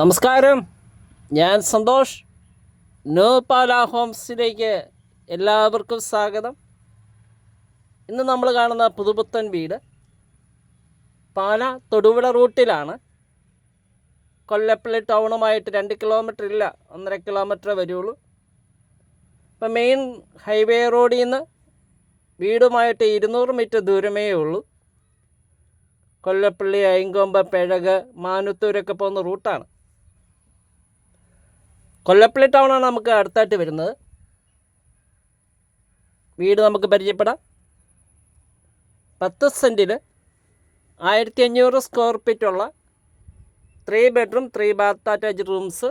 നമസ്കാരം. ഞാൻ സന്തോഷ്. ന്യൂ പാല ഹോംസിലേക്ക് എല്ലാവർക്കും സ്വാഗതം. ഇന്ന് നമ്മൾ കാണുന്ന പുതുപുത്തൻ വീട് പാല തൊടുപുഴ റൂട്ടിലാണ്. കൊല്ലപ്പള്ളി ടൗണുമായിട്ട് രണ്ട് കിലോമീറ്റർ ഇല്ല ഒന്നര കിലോമീറ്റർ വരുള്ളൂ. ഇപ്പം മെയിൻ ഹൈവേ റോഡിൽ നിന്ന് വീടുമായിട്ട് ഇരുന്നൂറ് മീറ്റർ ദൂരമേ ഉള്ളൂ. കൊല്ലപ്പള്ളി അയങ്കൊമ്പ പിഴക് മാനത്തൂരൊക്കെ പോകുന്ന റൂട്ടാണ്. കൊല്ലപ്പള്ളി ടൗണാണ് നമുക്ക് അടുത്തായിട്ട് വരുന്നത്. വീട് നമുക്ക് പരിചയപ്പെടാം. പത്ത് സെന്റിൽ ആയിരത്തി അഞ്ഞൂറ് സ്ക്വയർ ഫീറ്റ് ഉള്ള three bedroom three bath attach rooms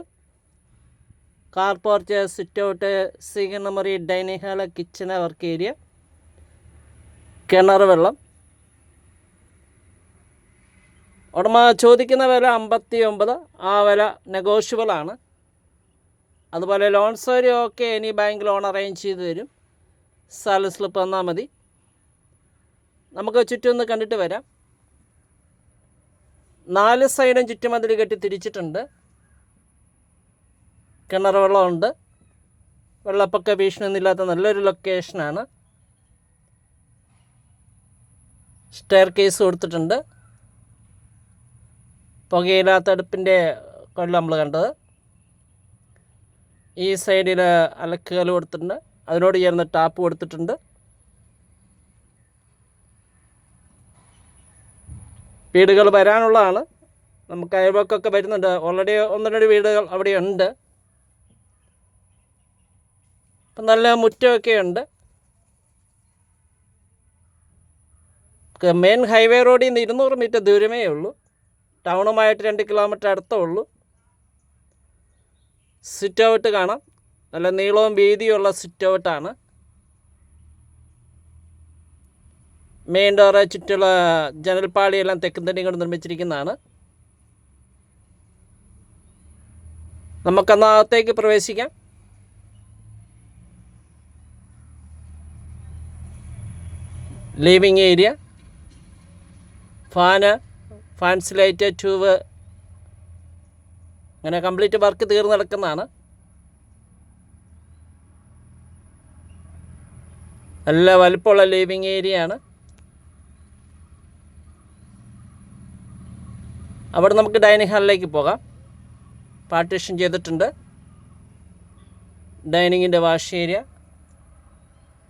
car porch sit out സീഗണമറി dining hall kitchen work area കിണർ വെള്ളം. ഉടമ ചോദിക്കുന്ന വില അമ്പത്തി ഒമ്പത് ആ വില നെഗോഷ്യബിൾ ആണ്. അതുപോലെ ലോൺ സൗകര്യം ഒക്കെ ഇനി ബാങ്ക് ലോൺ അറേഞ്ച് ചെയ്ത് തരും. സാലറി സ്ലിപ്പ് തന്നാൽ മതി. നമുക്ക് ചുറ്റും ഒന്ന് കണ്ടിട്ട് വരാം. നാല് സൈഡും ചുറ്റുമതിൽ കെട്ടി തിരിച്ചിട്ടുണ്ട്. കിണർ വെള്ളമുണ്ട്. വെള്ളപ്പൊക്ക ഭീഷണിയൊന്നുമില്ലാത്ത നല്ലൊരു ലൊക്കേഷനാണ്. സ്റ്റെയർ കേസ് കൊടുത്തിട്ടുണ്ട്. പുകയില്ലാത്ത അടുപ്പിന്റെ കൊല്ലം നമ്മൾ കണ്ടത്. ഈ സൈഡിൽ അലക്കുകൾ കൊടുത്തിട്ടുണ്ട്. അതിനോട് ചേർന്ന് ടാപ്പ് കൊടുത്തിട്ടുണ്ട്. വീടുകൾ വരാനുള്ളതാണ്. നമുക്ക് അയൽവക്കൊക്കെ വരുന്നുണ്ട്. ഓൾറെഡി ഒന്ന് രണ്ട് വീടുകൾ അവിടെ ഉണ്ട് അപ്പം നല്ല മുറ്റമൊക്കെ ഉണ്ട്. മെയിൻ ഹൈവേ റോഡിൽ നിന്ന് ഇരുന്നൂറ് മീറ്റർ ദൂരമേ ഉള്ളൂ. ടൗണുമായിട്ട് രണ്ട് കിലോമീറ്റർ അടുത്തേ ഉള്ളൂ. സിറ്റ് ഔട്ട് കാണാം. നല്ല നീളവും വീതിയുള്ള സിറ്റ് ഔട്ടാണ് മെയിൻ ഡോറ് ചുറ്റുള്ള ജനൽപ്പാളിയെല്ലാം തെക്കും തന്നെയും കൊണ്ട് നിർമ്മിച്ചിരിക്കുന്നതാണ്. നമുക്കന്നകത്തേക്ക് പ്രവേശിക്കാം. Living area fan fans light tube അങ്ങനെ കംപ്ലീറ്റ് വർക്ക് തീർന്നു നടക്കുന്നതാണ്. നല്ല വലുപ്പമുള്ള ലിവിങ് ഏരിയ ആണ് അവിടെ നമുക്ക് ഡൈനിങ് ഹാളിലേക്ക് പോകാം. പാർട്ടീഷൻ ചെയ്തിട്ടുണ്ട്. ഡൈനിങ്ങിന്റെ വാഷ് ഏരിയ.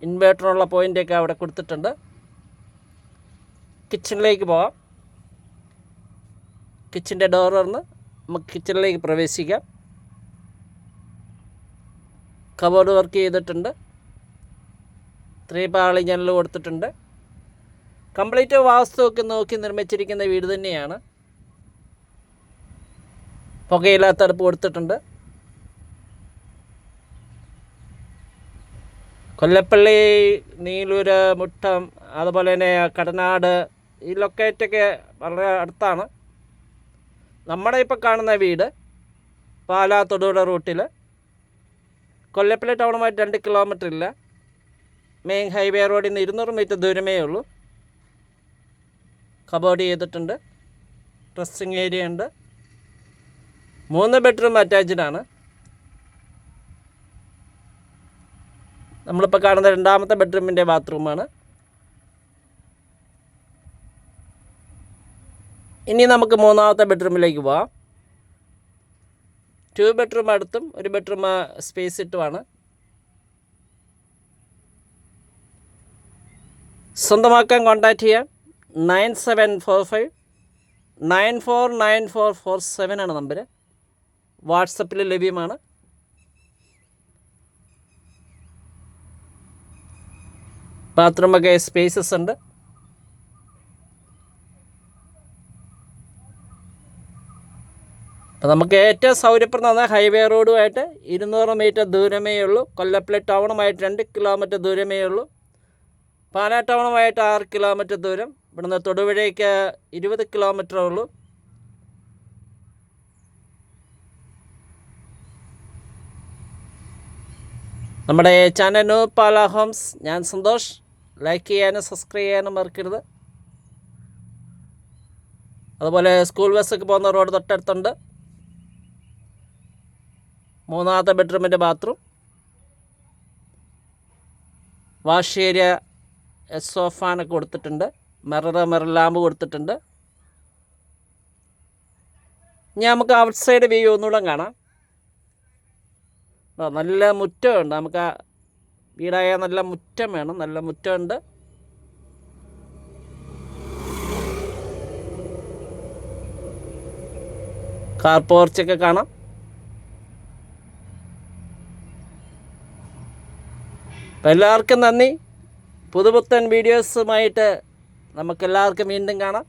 ഇൻവേർട്ടറുള്ള പോയിന്റൊക്കെ അവിടെ കൊടുത്തിട്ടുണ്ട്. കിച്ചണിലേക്ക് പോകാം. കിച്ചന്റെ ഡോർ തുറന്ന് നമുക്ക് കിച്ചണിലേക്ക് പ്രവേശിക്കാം. കബോർഡ് വർക്ക് ചെയ്തിട്ടുണ്ട്. ത്രീ പാളി ജനൽ കൊടുത്തിട്ടുണ്ട്. കംപ്ലീറ്റ് വാസ്തുവൊക്കെ നോക്കി നിർമ്മിച്ചിരിക്കുന്ന വീട് തന്നെയാണ്. പുകയില്ലാത്ത അടുപ്പ് കൊടുത്തിട്ടുണ്ട്. കൊല്ലപ്പള്ളി നീലൂര് മുട്ടം അതുപോലെ തന്നെ കടനാട് ഈ ലൊക്കേറ്റൊക്കെ വളരെ അടുത്താണ്. നമ്മുടെ ഇപ്പോൾ കാണുന്ന വീട് പാലാ തൊടുപുഴ റൂട്ടിൽ. കൊല്ലപ്പള്ളി ടൗണുമായിട്ട് രണ്ട് കിലോമീറ്റർ ഇല്ല. മെയിൻ ഹൈവേ റോഡിൽ നിന്ന് ഇരുന്നൂറ് മീറ്റർ ദൂരമേ ഉള്ളൂ. കബോർഡ് ചെയ്തിട്ടുണ്ട്. ഡ്രസ്സിങ് ഏരിയ ഉണ്ട്. മൂന്ന് ബെഡ്റൂം അറ്റാച്ച്ഡ് ആണ്. നമ്മളിപ്പോൾ കാണുന്ന രണ്ടാമത്തെ ബെഡ്റൂമിന്റെ ബാത്റൂമാണ് ഇനി നമുക്ക് മൂന്നാമത്തെ ബെഡ്റൂമിലേക്ക് പോവാം. ടു ബെഡ്റൂം അടുത്തും ഒരു ബെഡ്റൂം സ്പേസ് ഇട്ടുമാണ്. സ്വന്തമാക്കാൻ കോൺടാക്റ്റ് ചെയ്യാം. Nine seven four five nine four nine four four seven ആണ് നമ്പർ വാട്സപ്പിൽ ലഭ്യമാണ്. ബാത്റൂമൊക്കെ സ്പേസസ് ഉണ്ട്. അപ്പോൾ നമുക്ക് ഏറ്റവും സൗകര്യപ്രദമാണ് ഹൈവേ റോഡുമായിട്ട് ഇരുന്നൂറ് മീറ്റർ ദൂരമേ ഉള്ളൂ. കൊല്ലപ്പള്ളി ടൗണുമായിട്ട് രണ്ട് കിലോമീറ്റർ ദൂരമേ ഉള്ളൂ. പാലാ ടൗണുമായിട്ട് ആറ് കിലോമീറ്റർ ദൂരം. ഇവിടുന്ന് തൊടുപുഴയ്ക്ക് ഇരുപത് കിലോമീറ്റർ ഉള്ളൂ. നമ്മുടെ ചാനൽ ന്യൂ പാല ഹോംസ് ഞാൻ സന്തോഷ്. ലൈക്ക് ചെയ്യാനും സബ്സ്ക്രൈബ് ചെയ്യാനും മറക്കരുത്. അതുപോലെ സ്കൂൾ ബസ്സൊക്കെ പോകുന്ന റോഡ് തൊട്ടടുത്തുണ്ട്. മൂന്നാമത്തെ ബെഡ്റൂമിന്റെ ബാത്റൂം. വാഷ് ഏരിയ സോഫാനൊക്കെ കൊടുത്തിട്ടുണ്ട്. മിറർ മിറർ ലാമ്പ് കൊടുത്തിട്ടുണ്ട്. ഇനി നമുക്ക് ഔട്ട്സൈഡ് വ്യൂ ഒന്നുകൂടെ കാണാം. നല്ല മുറ്റമുണ്ട്. നമുക്ക് ആ വീടായ നല്ല മുറ്റം വേണം. നല്ല മുറ്റമുണ്ട്. കാർ പോർച്ചൊക്കെ കാണാം. അപ്പം എല്ലാവർക്കും നന്ദി. പുതുപുത്തൻ വീഡിയോസുമായിട്ട് നമുക്കെല്ലാവർക്കും വീണ്ടും കാണാം.